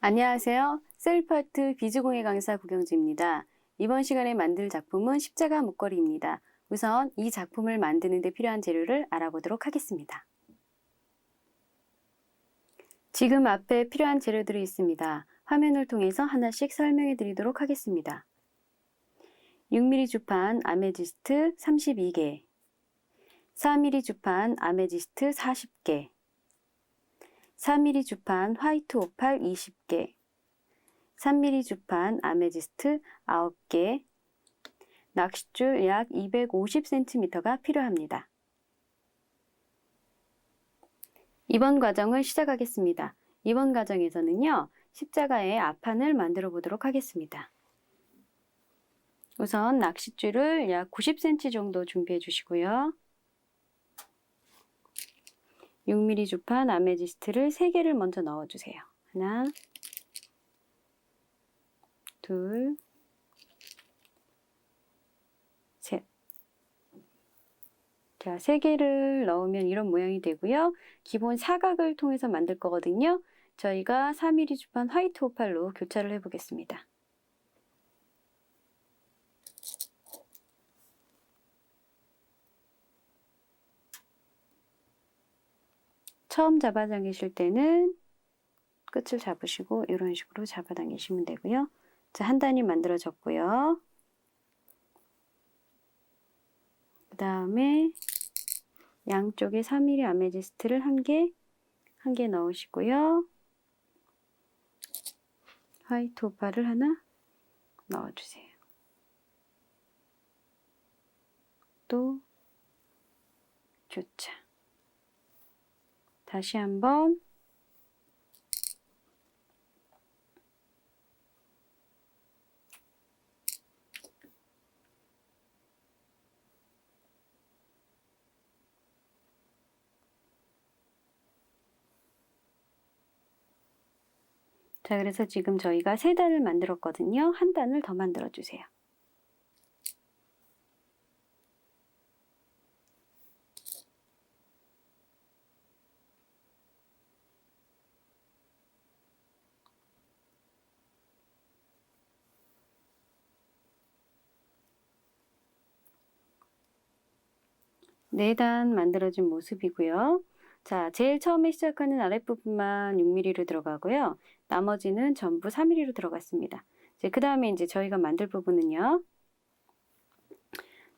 안녕하세요. 셀프아트 비즈공예 강사 구경지입니다. 이번 시간에 만들 작품은 십자가 목걸이입니다. 우선 이 작품을 만드는 데 필요한 재료를 알아보도록 하겠습니다. 지금 앞에 필요한 재료들이 있습니다. 화면을 통해서 하나씩 설명해 드리도록 하겠습니다. 6mm 주판 아메지스트 32개 4mm 주판 아메지스트 40개 4mm 주판 화이트 오팔 20개 3mm 주판 아메지스트 9개 낚싯줄 약 250cm가 필요합니다. 이번 과정을 시작하겠습니다. 이번 과정에서는요, 십자가의 앞판을 만들어 보도록 하겠습니다. 우선 낚싯줄을 약 90cm 정도 준비해 주시고요. 6mm 주판 아메지스트를 3개를 먼저 넣어주세요. 하나, 둘, 셋. 자, 3개를 넣으면 이런 모양이 되고요. 기본 사각을 통해서 만들 거거든요. 저희가 4mm 주판 화이트 오팔로 교차를 해보겠습니다. 처음 잡아당기실 때는 끝을 잡으시고 이런 식으로 잡아당기시면 되고요. 자, 한 단이 만들어졌고요. 그 다음에 양쪽에 3mm 아메지스트를 한 개, 한 개 넣으시고요. 화이트 오파를 하나 넣어주세요. 또 교차. 다시 한번 자, 그래서 지금 저희가 세 단을 만들었거든요. 한 단을 더 만들어 주세요. 네 단 만들어진 모습이고요. 자, 제일 처음에 시작하는 아랫부분만 6mm로 들어가고요. 나머지는 전부 3mm로 들어갔습니다. 그 다음에 이제 저희가 만들 부분은요.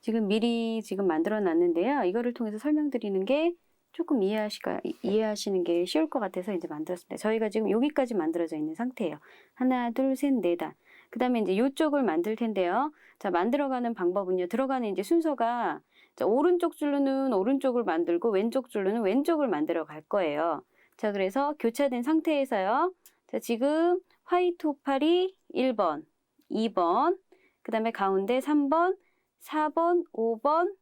지금 미리 지금 만들어 놨는데요. 이거를 통해서 설명드리는 게 조금 이해하시가, 이해하시는 게 쉬울 것 같아서 이제 만들었습니다. 저희가 지금 여기까지 만들어져 있는 상태예요. 하나, 둘, 셋, 네 단. 그 다음에 이제 이쪽을 만들 텐데요. 자, 만들어가는 방법은요. 들어가는 이제 순서가 자, 오른쪽 줄로는 오른쪽을 만들고 왼쪽 줄로는 왼쪽을 만들어 갈 거예요. 자, 그래서 교차된 상태에서요. 자, 지금 화이트 오팔이 1번, 2번, 그 다음에 가운데 3번, 4번, 5번,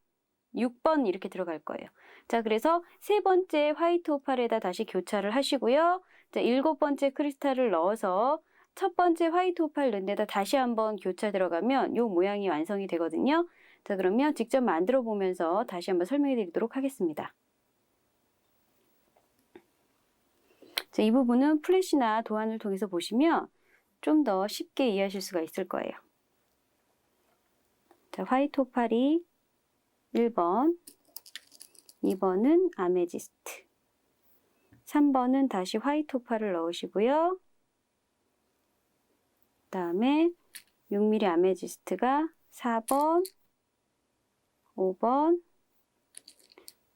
6번 이렇게 들어갈 거예요. 자, 그래서 세 번째 화이트 오팔에다 다시 교차를 하시고요. 자, 일곱 번째 크리스탈을 넣어서 첫 번째 화이트 오팔 넣은 데다 다시 한번 교차 들어가면 이 모양이 완성이 되거든요. 자, 그러면 직접 만들어 보면서 다시 한번 설명해 드리도록 하겠습니다. 자, 이 부분은 플래시나 도안을 통해서 보시면 좀 더 쉽게 이해하실 수가 있을 거예요. 자, 화이트 오팔이 1번, 2번은 아메지스트, 3번은 다시 화이트 오팔을 넣으시고요. 그 다음에 6mm 아메지스트가 4번, 5번,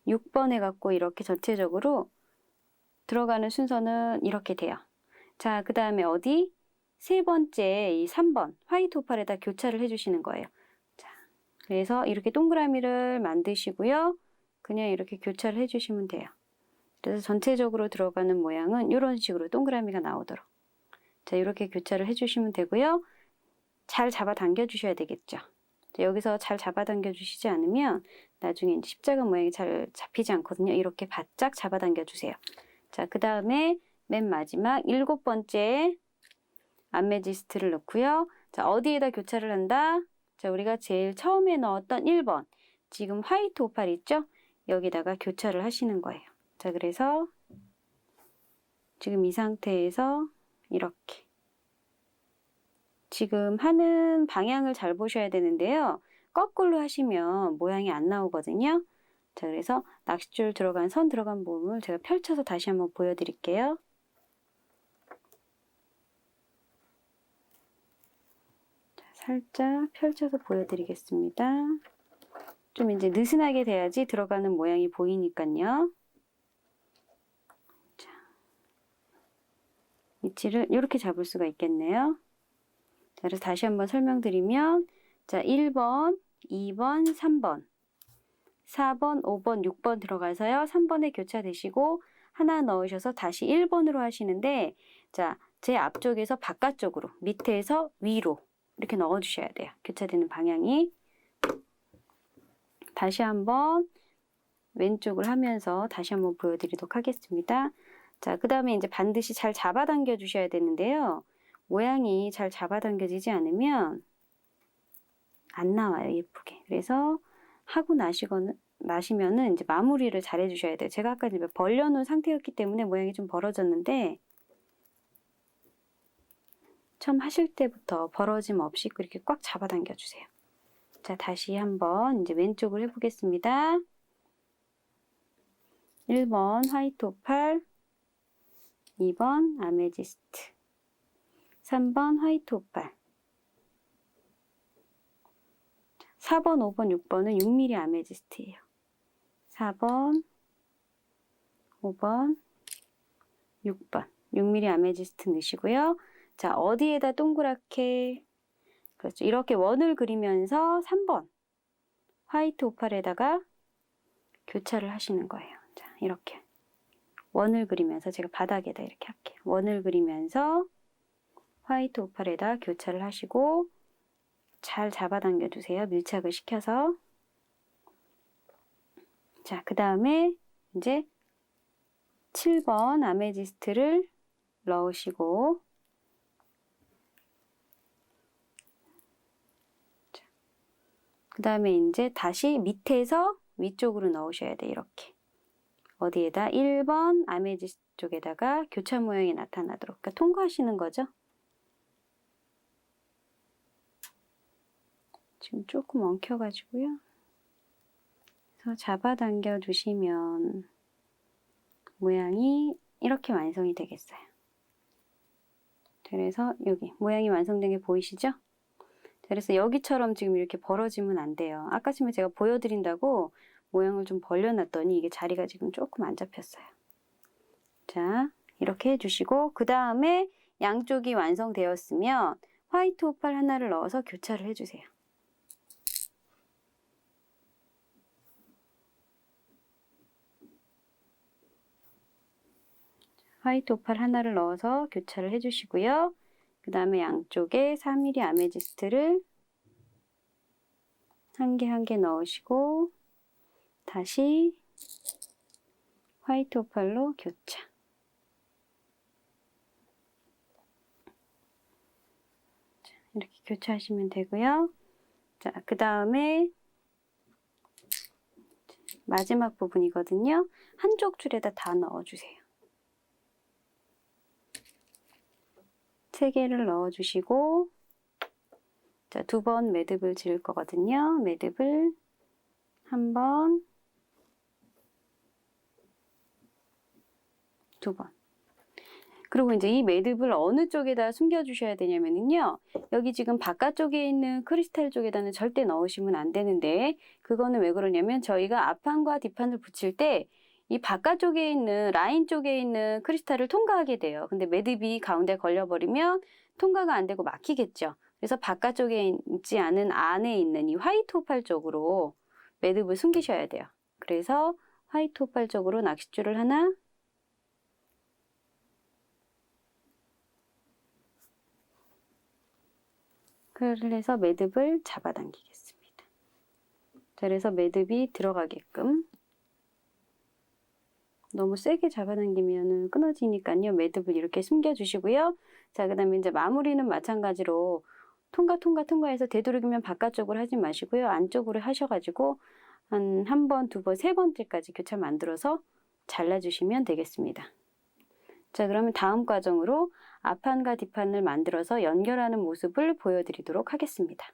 6번 해갖고 이렇게 전체적으로 들어가는 순서는 이렇게 돼요. 자, 그 다음에 어디? 세 번째 이 3번 화이트 오팔에다 교차를 해주시는 거예요. 자, 그래서 이렇게 동그라미를 만드시고요. 그냥 이렇게 교차를 해주시면 돼요. 그래서 전체적으로 들어가는 모양은 이런 식으로 동그라미가 나오도록. 자, 이렇게 교차를 해주시면 되고요. 잘 잡아 당겨 주셔야 되겠죠. 여기서 잘 잡아당겨 주시지 않으면 나중에 십자가 모양이 잘 잡히지 않거든요. 이렇게 바짝 잡아당겨 주세요. 자, 그 다음에 맨 마지막 일곱 번째 아메지스트를 넣고요. 자, 어디에다 교차를 한다? 자, 우리가 제일 처음에 넣었던 1번. 지금 화이트 오팔 있죠? 여기다가 교차를 하시는 거예요. 자, 그래서 지금 이 상태에서 이렇게. 지금 하는 방향을 잘 보셔야 되는데요. 거꾸로 하시면 모양이 안 나오거든요. 자, 그래서 낚싯줄 들어간 선 들어간 부분을 제가 펼쳐서 다시 한번 보여드릴게요. 자, 살짝 펼쳐서 보여드리겠습니다. 좀 이제 느슨하게 돼야지 들어가는 모양이 보이니까요. 자, 위치를 이렇게 잡을 수가 있겠네요. 자, 그래서 다시 한번 설명드리면 자, 1번, 2번, 3번, 4번, 5번, 6번 들어가서요. 3번에 교차되시고 하나 넣으셔서 다시 1번으로 하시는데 자, 제 앞쪽에서 바깥쪽으로, 밑에서 위로 이렇게 넣어 주셔야 돼요. 교차되는 방향이 다시 한번 왼쪽을 하면서 다시 한번 보여드리도록 하겠습니다. 자, 그 다음에 이제 반드시 잘 잡아당겨 주셔야 되는데요. 모양이 잘 잡아당겨지지 않으면 안 나와요, 예쁘게. 그래서 하고 나시거나, 나시면은 이제 마무리를 잘 해주셔야 돼요. 제가 아까 이제 벌려놓은 상태였기 때문에 모양이 좀 벌어졌는데, 처음 하실 때부터 벌어짐 없이 그렇게 꽉 잡아당겨 주세요. 자, 다시 한번 이제 왼쪽을 해보겠습니다. 1번 화이트 오팔, 2번 아메지스트, 3번 화이트 오팔, 4번, 5번, 6번은 6mm 아메지스트예요. 4번, 5번, 6번. 6mm 아메지스트 넣으시고요. 자, 어디에다 동그랗게 그렇죠. 이렇게 원을 그리면서 3번 화이트 오팔에다가 교차를 하시는 거예요. 자, 이렇게 원을 그리면서 제가 바닥에다 이렇게 할게요. 원을 그리면서 화이트 오팔에다 교차를 하시고 잘 잡아당겨 주세요. 밀착을 시켜서. 자, 그 다음에 이제 7번 아메지스트를 넣으시고. 그 다음에 이제 다시 밑에서 위쪽으로 넣으셔야 돼 이렇게. 어디에다? 1번 아메지스트 쪽에다가 교차 모양이 나타나도록. 그러니까 통과하시는 거죠 지금 조금 엉켜가지고요 그래서 잡아당겨 주시면 모양이 이렇게 완성이 되겠어요 그래서 여기 모양이 완성된 게 보이시죠? 그래서 여기처럼 지금 이렇게 벌어지면 안 돼요. 아까 전에 제가 보여드린다고 모양을 좀 벌려놨더니 이게 자리가 지금 조금 안 잡혔어요. 자, 이렇게 해주시고 그 다음에 양쪽이 완성되었으면 화이트 오팔 하나를 넣어서 교차를 해주세요. 화이트 오팔 하나를 넣어서 교차를 해주시고요. 그 다음에 양쪽에 3mm 아메지스트를 한개 한 개 넣으시고 다시 화이트 오팔로 교차 이렇게 교차하시면 되고요. 자, 그 다음에 마지막 부분이거든요. 한쪽 줄에다 다 넣어주세요. 세 개를 넣어주시고 자, 두 번 매듭을 지을 거거든요. 매듭을 한 번, 두 번. 그리고 이제 이 매듭을 어느 쪽에다 숨겨 주셔야 되냐면요. 여기 지금 바깥쪽에 있는 크리스탈 쪽에다는 절대 넣으시면 안 되는데 그거는 왜 그러냐면 저희가 앞판과 뒷판을 붙일 때 이 바깥쪽에 있는 라인 쪽에 있는 크리스탈을 통과하게 돼요. 근데 매듭이 가운데 걸려버리면 통과가 안 되고 막히겠죠. 그래서 바깥쪽에 있지 않은 안에 있는 이 화이트 오팔 쪽으로 매듭을 숨기셔야 돼요. 그래서 화이트 오팔 쪽으로 낚싯줄을 하나 그래서 매듭을 잡아당기겠습니다. 자, 그래서 매듭이 들어가게끔 너무 세게 잡아당기면 끊어지니까요. 매듭을 이렇게 숨겨주시고요. 자, 그 다음에 이제 마무리는 마찬가지로 통과, 통과, 통과해서 되도록이면 바깥쪽으로 하지 마시고요. 안쪽으로 하셔가지고 한 한 번, 두 번, 세 번째까지 교차 만들어서 잘라주시면 되겠습니다. 자, 그러면 다음 과정으로 앞판과 뒷판을 만들어서 연결하는 모습을 보여드리도록 하겠습니다.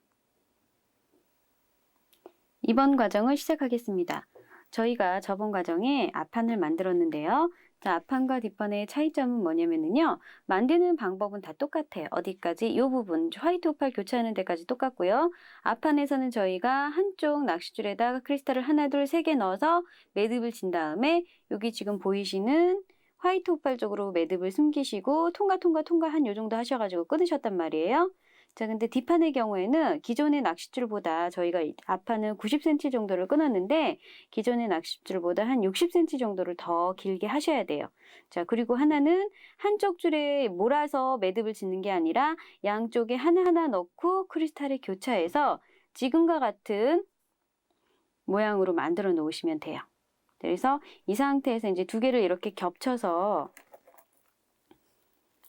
이번 과정을 시작하겠습니다. 저희가 저번 과정에 앞판을 만들었는데요. 자, 앞판과 뒷판의 차이점은 뭐냐면요. 만드는 방법은 다 똑같아요. 어디까지? 이 부분, 화이트 오팔 교체하는 데까지 똑같고요. 앞판에서는 저희가 한쪽 낚싯줄에다가 크리스탈을 하나, 둘, 세 개 넣어서 매듭을 진 다음에 여기 지금 보이시는 화이트 오팔 쪽으로 매듭을 숨기시고 통과, 통과, 통과 한 요 정도 하셔가지고 끊으셨단 말이에요. 자, 근데 뒷판의 경우에는 기존의 낚싯줄보다 저희가 이 앞판은 90cm 정도를 끊었는데 기존의 낚싯줄보다 한 60cm 정도를 더 길게 하셔야 돼요. 자, 그리고 하나는 한쪽 줄에 몰아서 매듭을 짓는 게 아니라 양쪽에 하나하나 넣고 크리스탈을 교차해서 지금과 같은 모양으로 만들어 놓으시면 돼요. 그래서 이 상태에서 이제 두 개를 이렇게 겹쳐서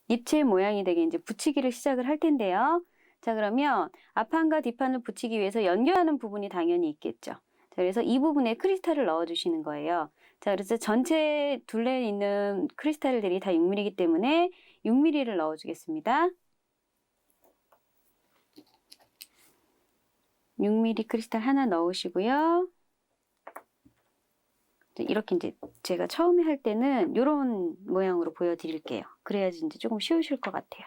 입체 모양이 되게 이제 붙이기를 시작을 할 텐데요. 자, 그러면 앞판과 뒷판을 붙이기 위해서 연결하는 부분이 당연히 있겠죠. 자, 그래서 이 부분에 크리스탈을 넣어 주시는 거예요. 자, 그래서 전체 둘레에 있는 크리스탈들이 다 6mm이기 때문에 6mm를 넣어 주겠습니다. 6mm 크리스탈 하나 넣으시고요. 이렇게 이제 제가 처음에 할 때는 이런 모양으로 보여드릴게요. 그래야지 이제 조금 쉬우실 것 같아요.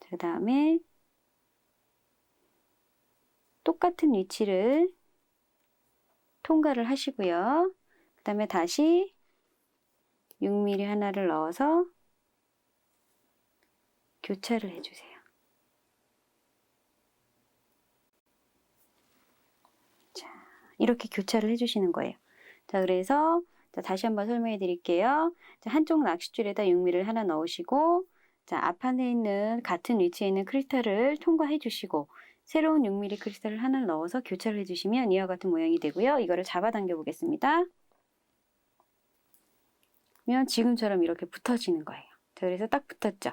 그 다음에 똑같은 위치를 통과를 하시고요. 그 다음에 다시 6mm 하나를 넣어서 교차를 해주세요. 자, 이렇게 교차를 해주시는 거예요. 자, 그래서 자, 다시 한번 설명해 드릴게요. 자, 한쪽 낚싯줄에다 6mm를 하나 넣으시고 자, 앞판에 있는 같은 위치에 있는 크리스탈을 통과해 주시고 새로운 6mm 크리스탈을 하나 넣어서 교차를 해주시면 이와 같은 모양이 되고요. 이거를 잡아당겨 보겠습니다. 그러면 지금처럼 이렇게 붙어지는 거예요. 자, 그래서 딱 붙었죠.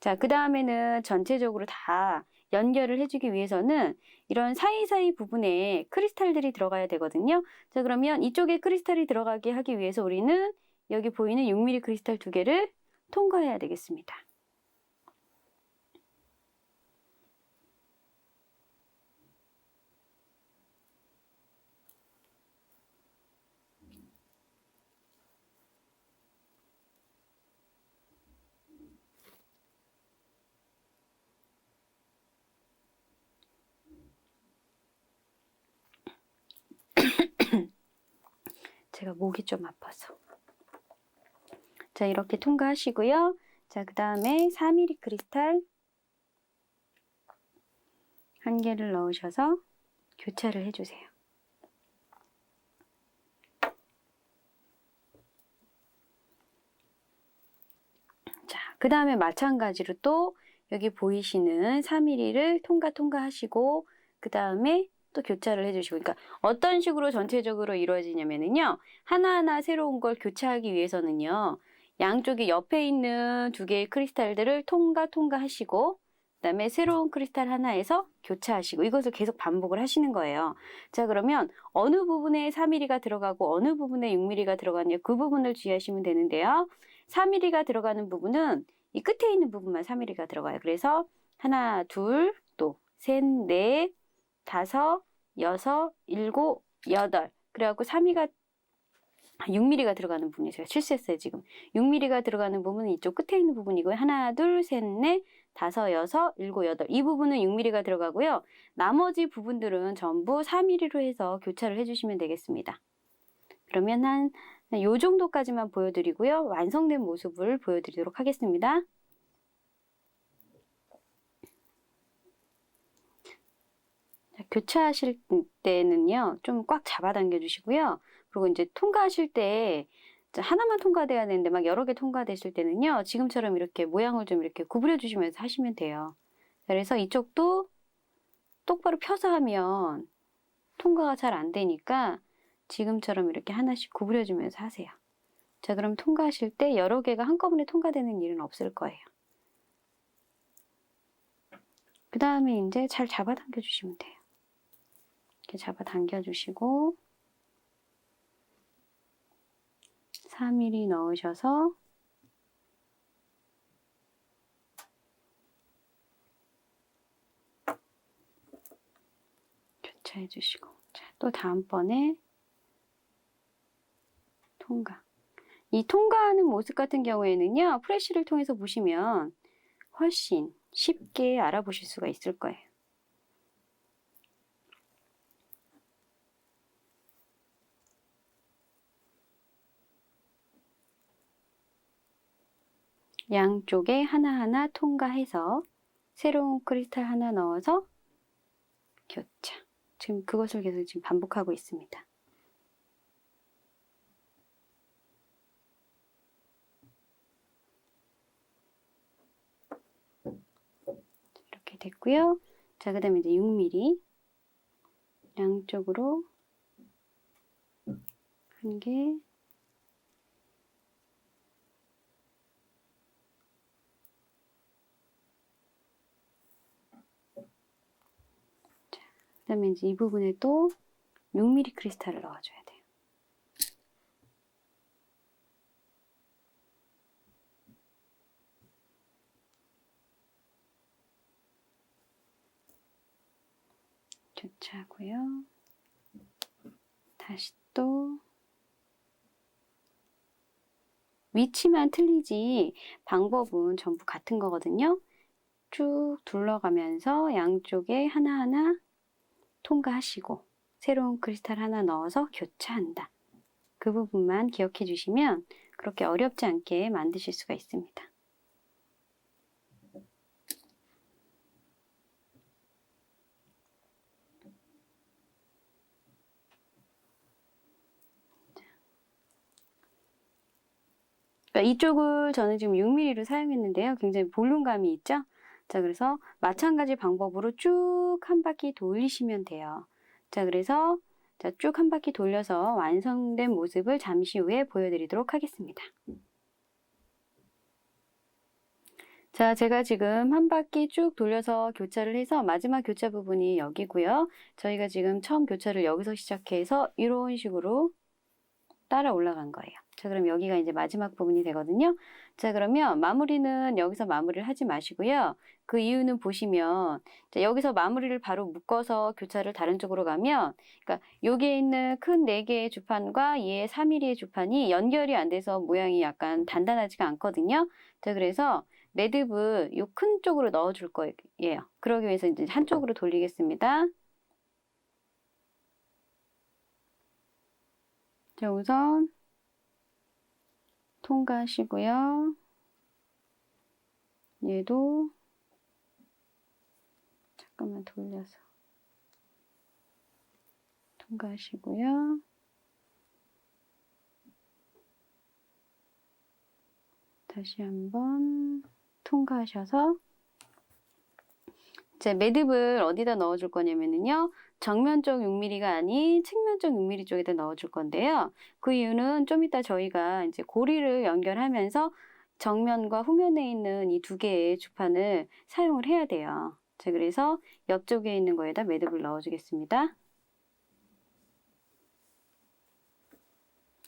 자, 그 다음에는 전체적으로 다 연결을 해주기 위해서는 이런 사이사이 부분에 크리스탈들이 들어가야 되거든요. 자, 그러면 이쪽에 크리스탈이 들어가게 하기 위해서 우리는 여기 보이는 6mm 크리스탈 두 개를 통과해야 되겠습니다. 제가 목이 좀 아파서. 자, 이렇게 통과하시고요. 자, 그 다음에 4mm 크리스탈 한 개를 넣으셔서 교차를 해주세요. 자, 그 다음에 마찬가지로 또 여기 보이시는 4mm를 통과 통과하시고 그 다음에 또 교차를 해주시고 그러니까 어떤 식으로 전체적으로 이루어지냐면요 하나하나 새로운 걸 교차하기 위해서는요 양쪽에 옆에 있는 두 개의 크리스탈들을 통과 통과하시고 그다음에 새로운 크리스탈 하나에서 교차하시고 이것을 계속 반복을 하시는 거예요. 자 그러면 어느 부분에 4mm가 들어가고 어느 부분에 6mm가 들어가냐 그 부분을 주의하시면 되는데요. 4mm가 들어가는 부분은 이 끝에 있는 부분만 4mm가 들어가요. 그래서 하나, 둘, 또 셋, 넷, 다섯, 여섯, 일곱, 여덟. 그래갖고 3위가 6mm가 들어가는 부분이 제가 실수했어요, 지금. 6mm가 들어가는 부분은 이쪽 끝에 있는 부분이고요. 하나, 둘, 셋, 넷, 다섯, 여섯, 일곱, 여덟. 이 부분은 6mm가 들어가고요. 나머지 부분들은 전부 4mm로 해서 교차를 해주시면 되겠습니다. 그러면 한, 요 정도까지만 보여드리고요. 완성된 모습을 보여드리도록 하겠습니다. 교차하실 때는요, 좀 꽉 잡아당겨 주시고요. 그리고 이제 통과하실 때 하나만 통과돼야 되는데 막 여러 개 통과되실 때는요, 지금처럼 이렇게 모양을 좀 이렇게 구부려 주시면서 하시면 돼요. 그래서 이쪽도 똑바로 펴서 하면 통과가 잘 안 되니까 지금처럼 이렇게 하나씩 구부려 주면서 하세요. 자, 그럼 통과하실 때 여러 개가 한꺼번에 통과되는 일은 없을 거예요. 그 다음에 이제 잘 잡아당겨 주시면 돼요. 이렇게 잡아당겨 주시고 3mm 넣으셔서 교차해 주시고. 자, 또 다음번에 통과. 이 통과하는 모습 같은 경우에는요 프레쉬를 통해서 보시면 훨씬 쉽게 알아보실 수가 있을 거예요. 양쪽에 하나하나 통과해서 새로운 크리스탈 하나 넣어서 교차. 지금 그것을 계속 지금 반복하고 있습니다. 이렇게 됐고요. 자, 그 다음에 이제 6mm 양쪽으로 한 개, 다음에 이제 이 부분에 또 6mm 크리스탈을 넣어줘야 돼요. 교차하고요. 다시 또 위치만 틀리지 방법은 전부 같은 거거든요. 쭉 둘러가면서 양쪽에 하나하나 통과하시고 새로운 크리스탈 하나 넣어서 교차한다. 그 부분만 기억해 주시면 그렇게 어렵지 않게 만드실 수가 있습니다. 그러니까 이쪽을 저는 지금 6mm로 사용했는데요. 굉장히 볼륨감이 있죠? 자, 그래서 마찬가지 방법으로 쭉 한 바퀴 돌리시면 돼요. 자, 그래서 자, 쭉한 바퀴 돌려서 완성된 모습을 잠시 후에 보여드리도록 하겠습니다. 자, 제가 지금 한 바퀴 쭉 돌려서 교차를 해서 마지막 교차 부분이 여기고요. 저희가 지금 처음 교차를 여기서 시작해서 이런 식으로 따라 올라간 거예요. 자, 그럼 여기가 이제 마지막 부분이 되거든요. 자, 그러면 마무리는 여기서 마무리를 하지 마시고요. 그 이유는 보시면 자, 여기서 마무리를 바로 묶어서 교차를 다른 쪽으로 가면 그러니까 여기에 있는 큰 4개의 주판과 얘 3mm의 주판이 연결이 안 돼서 모양이 약간 단단하지가 않거든요. 자, 그래서 매듭을 요큰 쪽으로 넣어 줄 거예요. 그러기 위해서 이제 한쪽으로 돌리겠습니다. 자, 우선 통과하시고요. 얘도 잠깐만 돌려서 통과하시고요. 다시 한번 통과하셔서 제 매듭을 어디다 넣어줄 거냐면요. 정면 쪽 6mm가 아닌 측면 쪽 6mm 쪽에다 넣어줄 건데요. 그 이유는 좀 이따 저희가 이제 고리를 연결하면서 정면과 후면에 있는 이 두 개의 주판을 사용을 해야 돼요. 자, 그래서 옆쪽에 있는 거에다 매듭을 넣어주겠습니다.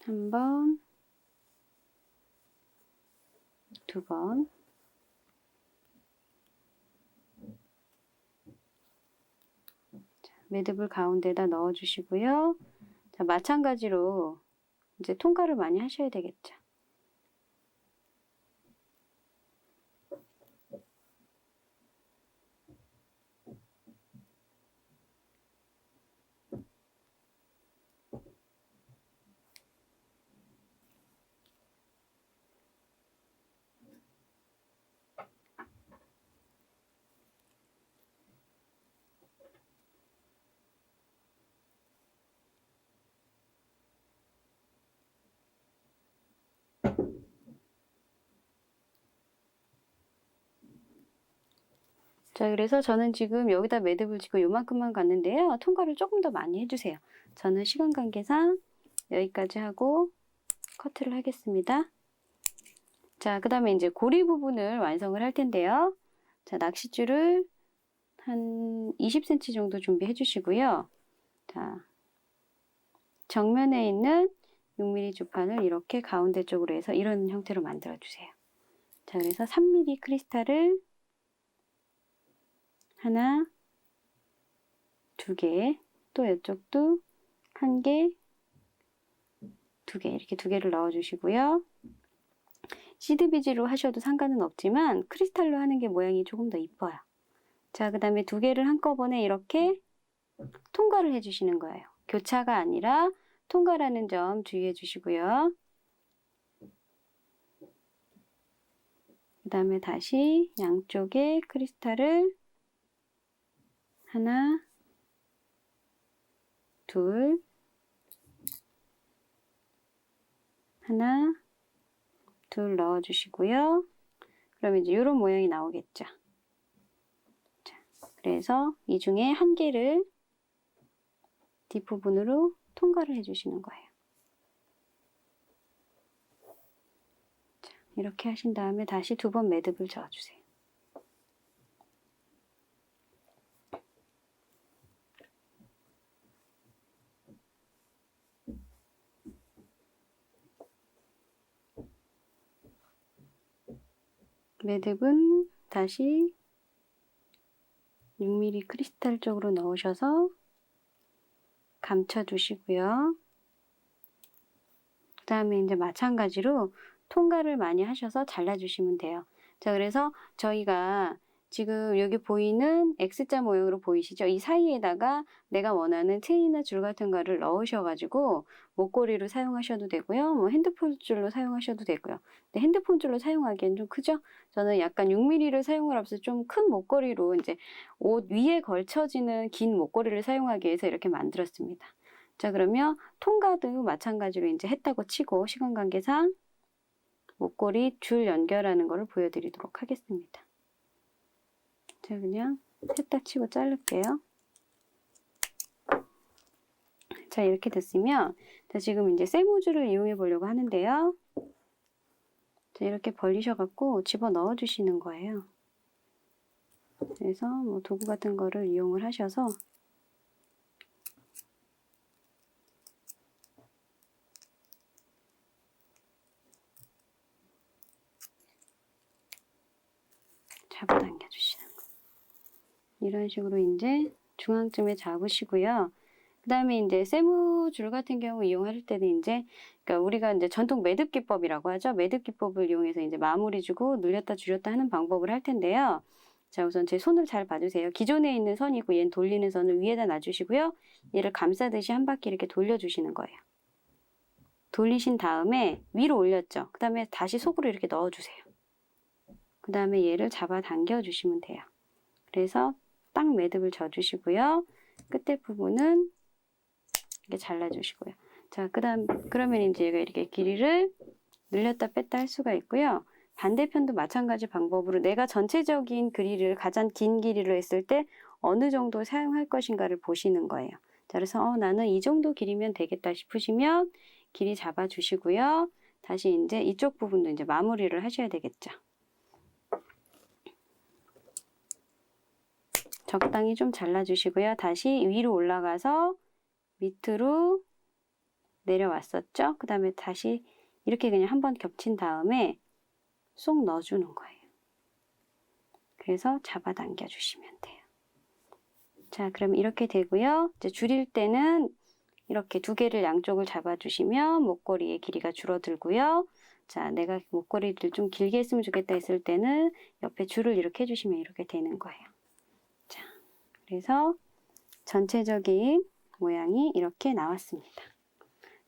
한 번, 두 번, 매듭을 가운데다 넣어 주시고요. 자, 마찬가지로 이제 통과를 많이 하셔야 되겠죠. 자, 그래서 저는 지금 여기다 매듭을 지금 요만큼만 갔는데요. 통과를 조금 더 많이 해주세요. 저는 시간 관계상 여기까지 하고 커트를 하겠습니다. 자, 그 다음에 이제 고리 부분을 완성을 할 텐데요. 자, 낚싯줄을 한 20cm 정도 준비해 주시고요. 자, 정면에 있는 6mm 주판을 이렇게 가운데 쪽으로 해서 이런 형태로 만들어 주세요. 자, 그래서 3mm 크리스탈을 하나, 두 개, 또 이쪽도 한 개, 두 개, 이렇게 두 개를 넣어주시고요. 시드 비즈로 하셔도 상관은 없지만 크리스탈로 하는 게 모양이 조금 더 이뻐요. 자, 그 다음에 두 개를 한꺼번에 이렇게 통과를 해주시는 거예요. 교차가 아니라 통과라는 점 주의해 주시고요. 그 다음에 다시 양쪽에 크리스탈을 하나, 둘, 하나, 둘 넣어주시고요. 그러면 이제 이런 모양이 나오겠죠. 자, 그래서 이 중에 한 개를 뒷부분으로 통과를 해주시는 거예요. 자, 이렇게 하신 다음에 다시 두 번 매듭을 저어주세요. 매듭은 다시 6mm 크리스탈 쪽으로 넣으셔서 감춰주시고요. 그 다음에 이제 마찬가지로 통과를 많이 하셔서 잘라주시면 돼요. 자, 그래서 저희가 지금 여기 보이는 X자 모양으로 보이시죠? 이 사이에다가 내가 원하는 체이나 줄 같은 거를 넣으셔가지고 목걸이로 사용하셔도 되고요. 뭐 핸드폰 줄로 사용하셔도 되고요. 근데 핸드폰 줄로 사용하기엔 좀 크죠? 저는 약간 6mm를 사용을 앞서 좀 큰 목걸이로 이제 옷 위에 걸쳐지는 긴 목걸이를 사용하기 위해서 이렇게 만들었습니다. 자, 그러면 통과도 마찬가지로 이제 했다고 치고 시간 관계상 목걸이 줄 연결하는 것을 보여드리도록 하겠습니다. 자, 그냥 했다 치고 자를게요. 자, 이렇게 됐으면 자, 지금 이제 세모줄을 이용해 보려고 하는데요. 자, 이렇게 벌리셔갖고 집어 넣어 주시는 거예요. 그래서 뭐 도구 같은 거를 이용을 하셔서 잡아당겨. 이런 식으로 이제 중앙쯤에 잡으시고요. 그 다음에 이제 세무줄 같은 경우 이용할 때는 이제 그러니까 우리가 이제 전통 매듭 기법이라고 하죠. 매듭 기법을 이용해서 이제 마무리 주고 늘렸다 줄였다 하는 방법을 할 텐데요. 자, 우선 제 손을 잘 봐주세요. 기존에 있는 선이고 얘는 돌리는 선을 위에다 놔주시고요. 얘를 감싸듯이 한 바퀴 이렇게 돌려주시는 거예요. 돌리신 다음에 위로 올렸죠. 그 다음에 다시 속으로 이렇게 넣어주세요. 그 다음에 얘를 잡아 당겨 주시면 돼요. 그래서 딱 매듭을 져주시고요. 끝에 부분은 이렇게 잘라주시고요. 자, 그 다음, 그러면 이제 얘가 이렇게 길이를 늘렸다 뺐다 할 수가 있고요. 반대편도 마찬가지 방법으로 내가 전체적인 길이를 가장 긴 길이로 했을 때 어느 정도 사용할 것인가를 보시는 거예요. 자, 그래서 어, 나는 이 정도 길이면 되겠다 싶으시면 길이 잡아주시고요. 다시 이제 이쪽 부분도 이제 마무리를 하셔야 되겠죠. 적당히 좀 잘라주시고요. 다시 위로 올라가서 밑으로 내려왔었죠. 그 다음에 다시 이렇게 그냥 한번 겹친 다음에 쏙 넣어주는 거예요. 그래서 잡아당겨 주시면 돼요. 자, 그럼 이렇게 되고요. 이제 줄일 때는 이렇게 두 개를 양쪽을 잡아주시면 목걸이의 길이가 줄어들고요. 자, 내가 목걸이를 좀 길게 했으면 좋겠다 했을 때는 옆에 줄을 이렇게 해주시면 이렇게 되는 거예요. 자, 그래서 전체적인 모양이 이렇게 나왔습니다.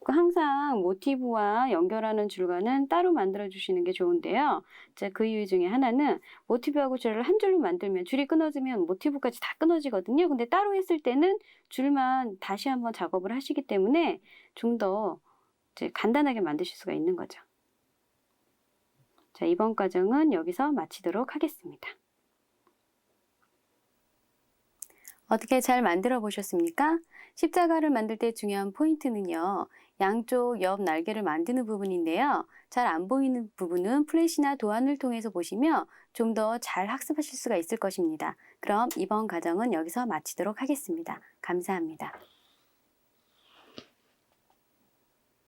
그 항상 모티브와 연결하는 줄과는 따로 만들어 주시는 게 좋은데요. 자, 그 이유 중에 하나는 모티브하고 줄을 한 줄로 만들면 줄이 끊어지면 모티브까지 다 끊어지거든요. 근데 따로 했을 때는 줄만 다시 한번 작업을 하시기 때문에 좀 더 간단하게 만드실 수가 있는 거죠. 자, 이번 과정은 여기서 마치도록 하겠습니다. 어떻게 잘 만들어 보셨습니까? 십자가를 만들 때 중요한 포인트는요. 양쪽 옆 날개를 만드는 부분인데요. 잘 안 보이는 부분은 플래시나 도안을 통해서 보시며 좀 더 잘 학습하실 수가 있을 것입니다. 그럼 이번 과정은 여기서 마치도록 하겠습니다. 감사합니다.